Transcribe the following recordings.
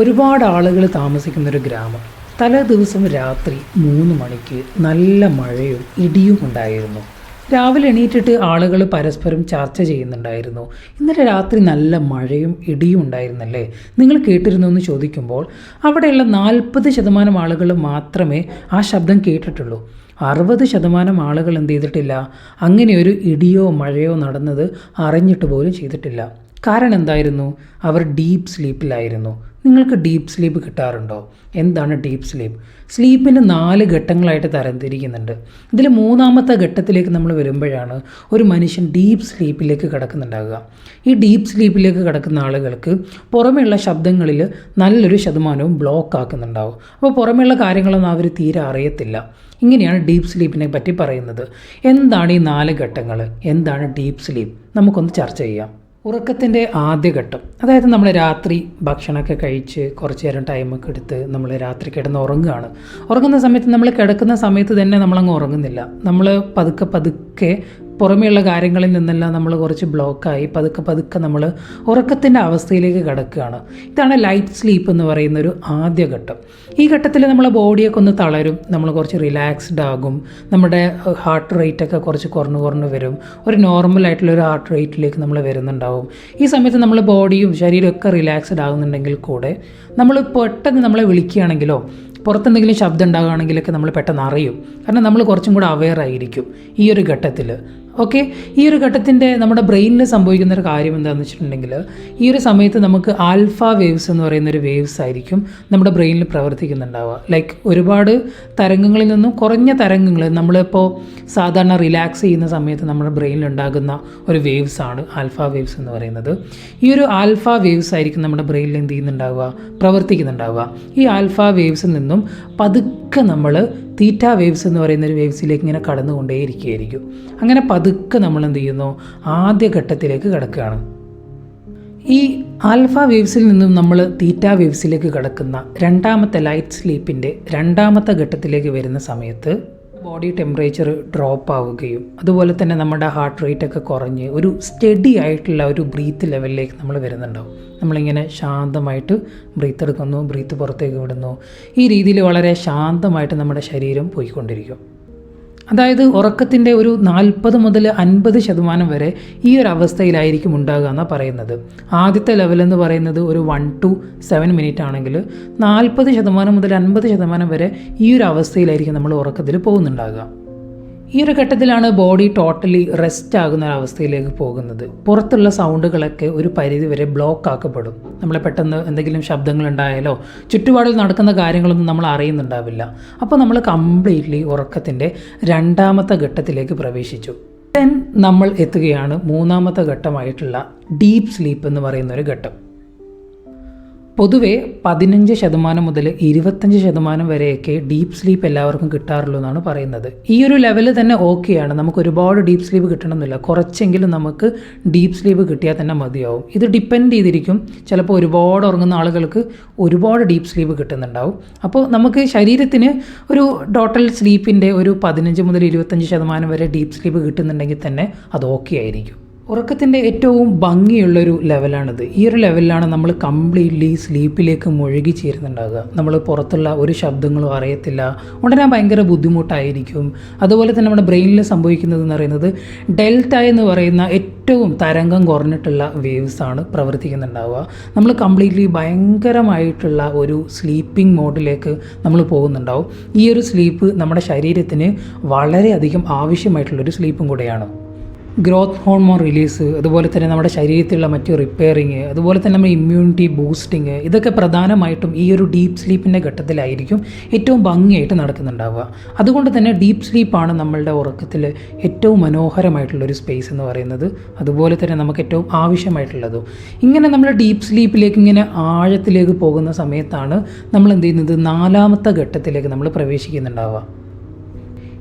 ഒരുപാട് ആളുകൾ താമസിക്കുന്ന ഒരു ഗ്രാമം. തലേ ദിവസം രാത്രി മൂന്ന് മണിക്ക് നല്ല മഴയും ഇടിയും ഉണ്ടായിരുന്നു. രാവിലെ എണീറ്റിട്ട് ആളുകൾ പരസ്പരം ചർച്ച ചെയ്യുന്നുണ്ടായിരുന്നു. ഇന്നലെ രാത്രി നല്ല മഴയും ഇടിയും ഉണ്ടായിരുന്നല്ലേ? നിങ്ങൾ കേട്ടിരുന്നു എന്ന് ചോദിക്കുമ്പോൾ അവിടെയുള്ള നാൽപ്പത് ശതമാനം ആളുകൾ മാത്രമേ ആ ശബ്ദം കേട്ടിട്ടുള്ളൂ. അറുപത് ശതമാനം ആളുകൾ എന്ത് ചെയ്തിട്ടില്ല? അങ്ങനെ ഒരു ഇടിയോ മഴയോ നടന്നത് അറിഞ്ഞിട്ട് പോലും ചെയ്തിട്ടില്ല. കാരണം എന്തായിരുന്നു? അവർ ഡീപ്പ് സ്ലീപ്പിലായിരുന്നു നിങ്ങൾക്ക് ഡീപ്പ് സ്ലീപ്പ് കിട്ടാറുണ്ടോ? എന്താണ് ഡീപ്പ് സ്ലീപ്പ് സ്ലീപ്പിന് നാല് ഘട്ടങ്ങളായിട്ട് തരംതിരിക്കുന്നുണ്ട്. ഇതിൽ മൂന്നാമത്തെ ഘട്ടത്തിലേക്ക് നമ്മൾ വരുമ്പോഴാണ് ഒരു മനുഷ്യൻ ഡീപ്പ് സ്ലീപ്പിലേക്ക് കിടക്കുന്നുണ്ടാകുക ഈ ഡീപ്പ് സ്ലീപ്പിലേക്ക് കിടക്കുന്ന ആളുകൾക്ക് പുറമെയുള്ള ശബ്ദങ്ങളിൽ നല്ലൊരു ശതമാനവും ബ്ലോക്ക് ആക്കുന്നുണ്ടാവും. അപ്പോൾ പുറമെയുള്ള കാര്യങ്ങളൊന്നും അവർ തീരെ അറിയത്തില്ല. ഇങ്ങനെയാണ് ഡീപ്പ് സ്ലീപ്പിനെ പറ്റി പറയുന്നത്. എന്താണ് ഈ നാല് ഘട്ടങ്ങൾ? എന്താണ് ഡീപ്പ് സ്ലീപ്പ് നമുക്കൊന്ന് ചർച്ച ചെയ്യാം. ഉറക്കത്തിന്റെ ആദ്യഘട്ടം. അതായത് നമ്മൾ രാത്രി ഭക്ഷണമൊക്കെ കഴിച്ച് കുറച്ച് നേരം ടൈമൊക്കെ എടുത്ത് നമ്മൾ രാത്രി കിടന്ന് ഉറങ്ങുകയാണ്. ഉറങ്ങുന്ന സമയത്ത് നമ്മൾ കിടക്കുന്ന സമയത്ത് തന്നെ നമ്മളങ്ങ് ഉറങ്ങുന്നില്ല. നമ്മൾ പതുക്കെ പതുക്കെ പുറമെയുള്ള കാര്യങ്ങളിൽ നിന്നെല്ലാം നമ്മൾ കുറച്ച് ബ്ലോക്കായി പതുക്കെ പതുക്കെ നമ്മൾ ഉറക്കത്തിന്റെ അവസ്ഥയിലേക്ക് കിടക്കുകയാണ്. ഇതാണ് ലൈറ്റ് സ്ലീപ്പ് എന്ന് പറയുന്ന ഒരു ആദ്യ ഘട്ടം. ഈ ഘട്ടത്തിൽ നമ്മളെ ബോഡിയൊക്കെ ഒന്ന് തളരും നമ്മൾ കുറച്ച് റിലാക്സ്ഡ് ആകും. നമ്മുടെ ഹാർട്ട് റേറ്റ് ഒക്കെ കുറച്ച് കുറഞ്ഞു കുറഞ്ഞു വരും. ഒരു നോർമൽ ആയിട്ടുള്ള ഒരു ഹാർട്ട് റേറ്റിലേക്ക് നമ്മൾ വരുന്നുണ്ടാവും. ഈ സമയത്ത് നമ്മൾ ബോഡിയും ശരീരമൊക്കെ റിലാക്സ്ഡ് ആകുന്നുണ്ടെങ്കിൽ കൂടെ നമ്മൾ പെട്ടെന്ന് നമ്മളെ വിളിക്കുകയാണെങ്കിലോ പുറത്തെന്തെങ്കിലും ശബ്ദം ഉണ്ടാകുകയാണെങ്കിലൊക്കെ നമ്മൾ പെട്ടെന്ന് അറിയും. കാരണം നമ്മൾ കുറച്ചും കൂടെ അവെയർ ആയിരിക്കും ഈ ഒരു ഘട്ടത്തിൽ. ഓക്കെ ഈ ഒരു ഘട്ടത്തിന്റെ നമ്മുടെ ബ്രെയിനിൽ സംഭവിക്കുന്ന ഒരു കാര്യം എന്താണെന്ന് വെച്ചിട്ടുണ്ടെങ്കിൽ ഈ ഒരു സമയത്ത് നമുക്ക് ആൽഫ വേവ്സ് എന്ന് പറയുന്ന ഒരു വേവ്സ് ആയിരിക്കും നമ്മുടെ ബ്രെയിനിൽ പ്രവർത്തിക്കുന്നുണ്ടാവുക. ലൈക്ക് ഒരുപാട് തരംഗങ്ങളിൽ നിന്നും കുറഞ്ഞ തരംഗങ്ങൾ നമ്മളിപ്പോൾ സാധാരണ റിലാക്സ് ചെയ്യുന്ന സമയത്ത് നമ്മുടെ ബ്രെയിനിൽ ഉണ്ടാകുന്ന ഒരു വേവ്സ് ആണ് ആൽഫ വേവ്സ് എന്ന് പറയുന്നത്. ഈ ഒരു ആൽഫ വേവ്സ് ആയിരിക്കും നമ്മുടെ ബ്രെയിനിൽ എന്ത് ചെയ്യുന്നുണ്ടാവുക? പ്രവർത്തിക്കുന്നുണ്ടാവുക. ഈ ആൽഫ വേവ്സിൽ നിന്നും പതുക്കെ നമ്മൾ തീറ്റ വേവ്സ് എന്ന് പറയുന്ന ഒരു വേവ്സിലേക്ക് ഇങ്ങനെ കടന്നുകൊണ്ടേയിരിക്കുകയായിരിക്കും. അങ്ങനെ പതുക്കെ നമ്മൾ എന്ത് ചെയ്യുന്നു? ആദ്യ ഘട്ടത്തിലേക്ക് കിടക്കുകയാണ്. ഈ ആൽഫ വേവ്സിൽ നിന്നും നമ്മൾ തീറ്റ വേവ്സിലേക്ക് കടക്കുന്ന രണ്ടാമത്തെ ലൈറ്റ് സ്ലീപ്പിന്റെ രണ്ടാമത്തെ ഘട്ടത്തിലേക്ക് വരുന്ന സമയത്ത് ബോഡി ടെമ്പറേച്ചർ ഡ്രോപ്പ് ആവുകയും അതുപോലെ തന്നെ നമ്മുടെ ഹാർട്ട് റേറ്റ് ഒക്കെ കുറഞ്ഞ് ഒരു സ്റ്റഡി ആയിട്ടുള്ള ഒരു ബ്രീത്ത് ലെവലിലേക്ക് നമ്മൾ വരുന്നുണ്ടാവും. നമ്മളിങ്ങനെ ശാന്തമായിട്ട് ബ്രീത്ത് എടുക്കുന്നു ബ്രീത്ത് പുറത്തേക്ക് വിടുന്നു. ഈ രീതിയിൽ വളരെ ശാന്തമായിട്ട് നമ്മുടെ ശരീരം പോയിക്കൊണ്ടിരിക്കും. അതായത് ഉറക്കത്തിന്റെ ഒരു നാൽപ്പത് മുതൽ അൻപത് ശതമാനം വരെ ഈ ഒരു അവസ്ഥയിലായിരിക്കും ഉണ്ടാകുക എന്നാണ് പറയുന്നത്. ആദ്യത്തെ ലെവൽ എന്ന് പറയുന്നത് ഒരു വൺ ടു സെവൻ മിനിറ്റ് ആണെങ്കിൽ നാൽപ്പത് ശതമാനം മുതൽ അൻപത് ശതമാനം വരെ ഈ ഒരു അവസ്ഥയിലായിരിക്കും നമ്മൾ ഉറക്കത്തിൽ പോകുന്നുണ്ടാകുക. ഈ ഒരു ഘട്ടത്തിലാണ് ബോഡി ടോട്ടലി റെസ്റ്റ് ആകുന്ന ഒരു അവസ്ഥയിലേക്ക് പോകുന്നത്. പുറത്തുള്ള സൗണ്ടുകളൊക്കെ ഒരു പരിധി വരെ ബ്ലോക്ക് ആക്കപ്പെടും. നമ്മളെ പെട്ടെന്ന് എന്തെങ്കിലും ശബ്ദങ്ങൾ ഉണ്ടായാലോ ചുറ്റുപാടിൽ നടക്കുന്ന കാര്യങ്ങളൊന്നും നമ്മൾ അറിയുന്നുണ്ടാവില്ല. അപ്പോൾ നമ്മൾ കംപ്ലീറ്റ്ലി ഉറക്കത്തിന്റെ രണ്ടാമത്തെ ഘട്ടത്തിലേക്ക് പ്രവേശിച്ചു. ദെൻ നമ്മൾ എത്തുകയാണ് മൂന്നാമത്തെ ഘട്ടമായിട്ടുള്ള ഡീപ്പ് സ്ലീപ്പ് എന്ന് പറയുന്ന ഒരു ഘട്ടം. പൊതുവേ പതിനഞ്ച് ശതമാനം മുതൽ ഇരുപത്തഞ്ച് ശതമാനം വരെയൊക്കെ ഡീപ്പ് സ്ലീപ്പ് എല്ലാവർക്കും കിട്ടാറുള്ളൂ എന്നാണ് പറയുന്നത്. ഈ ഒരു ലെവൽ തന്നെ ഓക്കെയാണ് നമുക്ക് ഒരുപാട് ഡീപ്പ് സ്ലീപ്പ് കിട്ടണമെന്നില്ല. കുറച്ചെങ്കിലും നമുക്ക് ഡീപ്പ് സ്ലീപ്പ് കിട്ടിയാൽ തന്നെ മതിയാവും. ഇത് ഡിപ്പെൻഡ് ചെയ്തിരിക്കും. ചിലപ്പോൾ ഒരുപാട് ഉറങ്ങുന്ന ആളുകൾക്ക് ഒരുപാട് ഡീപ്പ് സ്ലീപ്പ് കിട്ടുന്നുണ്ടാവും. അപ്പോൾ നമുക്ക് ശരീരത്തിന് ഒരു ടോട്ടൽ സ്ലീപ്പിന്റെ ഒരു പതിനഞ്ച് മുതൽ ഇരുപത്തഞ്ച് ശതമാനം വരെ ഡീപ്പ് സ്ലീപ്പ് കിട്ടുന്നുണ്ടെങ്കിൽ തന്നെ അത് ഓക്കെ ആയിരിക്കും. ഉറക്കത്തിന്റെ ഏറ്റവും ഭംഗിയുള്ളൊരു ലെവലാണിത് ഈ ഒരു ലെവലിലാണ് നമ്മൾ കംപ്ലീറ്റ്ലി സ്ലീപ്പിലേക്ക് മുഴുകി ചേരുന്നുണ്ടാകുക നമ്മൾ പുറത്തുള്ള ഒരു ശബ്ദങ്ങളും അറിയത്തില്ല. ഉടനെ ഭയങ്കര ബുദ്ധിമുട്ടായിരിക്കും. അതുപോലെ തന്നെ നമ്മുടെ ബ്രെയിനിൽ സംഭവിക്കുന്നത് എന്ന് പറയുന്നത് ഡെൽറ്റ എന്ന് പറയുന്ന ഏറ്റവും തരംഗം കുറഞ്ഞിട്ടുള്ള വേവ്സ് ആണ് പ്രവർത്തിക്കുന്നുണ്ടാവുക. നമ്മൾ കംപ്ലീറ്റ്ലി ഭയങ്കരമായിട്ടുള്ള ഒരു സ്ലീപ്പിംഗ് മോഡിലേക്ക് നമ്മൾ പോകുന്നുണ്ടാവും. ഈ ഒരു സ്ലീപ്പ് നമ്മുടെ ശരീരത്തിന് വളരെയധികം ആവശ്യമായിട്ടുള്ളൊരു സ്ലീപ്പും കൂടെയാണ്. ഗ്രോത്ത് ഹോർമോൺ റിലീസ് അതുപോലെ തന്നെ നമ്മുടെ ശരീരത്തിലുള്ള മറ്റ് റിപ്പയറിങ് അതുപോലെ തന്നെ നമ്മുടെ ഇമ്മ്യൂണിറ്റി ബൂസ്റ്റിങ് ഇതൊക്കെ പ്രധാനമായിട്ടും ഈ ഒരു ഡീപ്പ് സ്ലീപ്പിന്റെ ഘട്ടത്തിലായിരിക്കും ഏറ്റവും ഭംഗിയായിട്ട് നടക്കുന്നുണ്ടാവുക. അതുകൊണ്ട് തന്നെ ഡീപ്പ് സ്ലീപ്പാണ് നമ്മളുടെ ഉറക്കത്തിൽ ഏറ്റവും മനോഹരമായിട്ടുള്ളൊരു സ്പേസ് എന്ന് പറയുന്നത്. അതുപോലെ തന്നെ നമുക്ക് ഏറ്റവും ആവശ്യമായിട്ടുള്ളതും. ഇങ്ങനെ നമ്മൾ ഡീപ്പ് സ്ലീപ്പിലേക്ക് ഇങ്ങനെ ആഴത്തിലേക്ക് പോകുന്ന സമയത്താണ് നമ്മൾ എന്ത് ചെയ്യുന്നത്? നാലാമത്തെ ഘട്ടത്തിലേക്ക് നമ്മൾ പ്രവേശിക്കുന്നുണ്ടാവുക.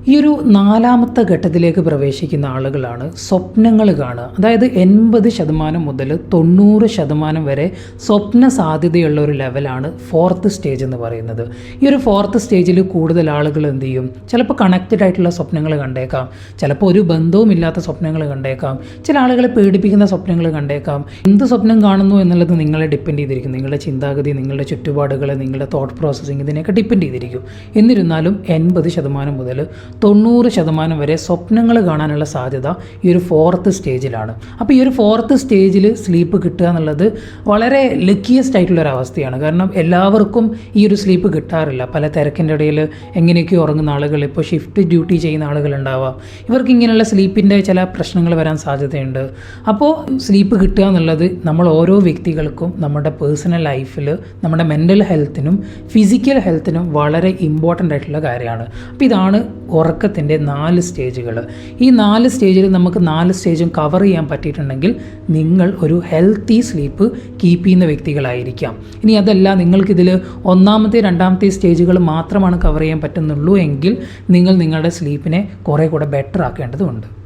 ഈ ഒരു നാലാമത്തെ ഘട്ടത്തിലേക്ക് പ്രവേശിക്കുന്ന ആളുകളാണ് സ്വപ്നങ്ങൾ കാണുക അതായത് എൺപത് ശതമാനം മുതൽ തൊണ്ണൂറ് ശതമാനം വരെ സ്വപ്ന സാധ്യതയുള്ള ഒരു ലെവലാണ് ഫോർത്ത് സ്റ്റേജ് എന്ന് പറയുന്നത്. ഈ ഒരു ഫോർത്ത് സ്റ്റേജിൽ കൂടുതൽ ആളുകൾ എന്ത് ചെയ്യും? ചിലപ്പോൾ കണക്റ്റഡ് ആയിട്ടുള്ള സ്വപ്നങ്ങൾ കണ്ടേക്കാം. ചിലപ്പോൾ ഒരു ബന്ധവുമില്ലാത്ത സ്വപ്നങ്ങൾ കണ്ടേക്കാം. ചില ആളുകളെ പേടിപ്പിക്കുന്ന സ്വപ്നങ്ങൾ കണ്ടേക്കാം. എന്ത് സ്വപ്നം കാണുന്നു എന്നുള്ളത് നിങ്ങളെ ഡിപ്പെൻഡ് ചെയ്തിരിക്കും. നിങ്ങളുടെ ചിന്താഗതി നിങ്ങളുടെ ചുറ്റുപാടുകൾ നിങ്ങളുടെ തോട്ട് പ്രോസസ്സിങ് ഇതിനെയൊക്കെ ഡിപ്പെൻഡ് ചെയ്തിരിക്കും. എന്നിരുന്നാലും എൺപത് ശതമാനം മുതൽ തൊണ്ണൂറ് ശതമാനം വരെ സ്വപ്നങ്ങൾ കാണാനുള്ള സാധ്യത ഈ ഒരു ഫോർത്ത് സ്റ്റേജിലാണ് അപ്പോൾ ഈ ഒരു ഫോർത്ത് സ്റ്റേജിൽ സ്ലീപ്പ് കിട്ടുക എന്നുള്ളത് വളരെ ലക്കിയസ്റ്റ് ആയിട്ടുള്ള ഒരു അവസ്ഥയാണ്. കാരണം എല്ലാവർക്കും ഈ ഒരു സ്ലീപ്പ് കിട്ടാറില്ല. പല തിരക്കിന്റെ ഇടയിൽ എങ്ങനെയൊക്കെയോ ഉറങ്ങുന്ന ആളുകൾ ഇപ്പോൾ ഷിഫ്റ്റ് ഡ്യൂട്ടി ചെയ്യുന്ന ആളുകളുണ്ടാവാം ഇവർക്ക് ഇങ്ങനെയുള്ള സ്ലീപ്പിന്റെ ചില പ്രശ്നങ്ങൾ വരാൻ സാധ്യതയുണ്ട്. അപ്പോൾ സ്ലീപ്പ് കിട്ടുക എന്നുള്ളത് നമ്മൾ ഓരോ വ്യക്തികൾക്കും നമ്മുടെ പേഴ്സണൽ ലൈഫിൽ നമ്മുടെ മെന്റൽ ഹെൽത്തിനും ഫിസിക്കൽ ഹെൽത്തിനും വളരെ ഇമ്പോർട്ടന്റ് ആയിട്ടുള്ള കാര്യമാണ്. അപ്പോൾ ഇതാണ് ഉറക്കത്തിന്റെ നാല് സ്റ്റേജുകൾ. ഈ നാല് സ്റ്റേജിൽ നമുക്ക് നാല് സ്റ്റേജും കവർ ചെയ്യാൻ പറ്റിയിട്ടുണ്ടെങ്കിൽ നിങ്ങൾ ഒരു ഹെൽത്തി സ്ലീപ്പ് കീപ്പ് ചെയ്യുന്ന വ്യക്തികളായിരിക്കാം. ഇനി അതല്ല നിങ്ങൾക്കിതിൽ ഒന്നാമത്തെ രണ്ടാമത്തെ സ്റ്റേജുകൾ മാത്രമാണ് കവർ ചെയ്യാൻ പറ്റുന്നുള്ളൂ എങ്കിൽ നിങ്ങൾ നിങ്ങളുടെ സ്ലീപ്പിനെ കുറേ കൂടെ ബെറ്റർ ആക്കേണ്ടതുണ്ട്.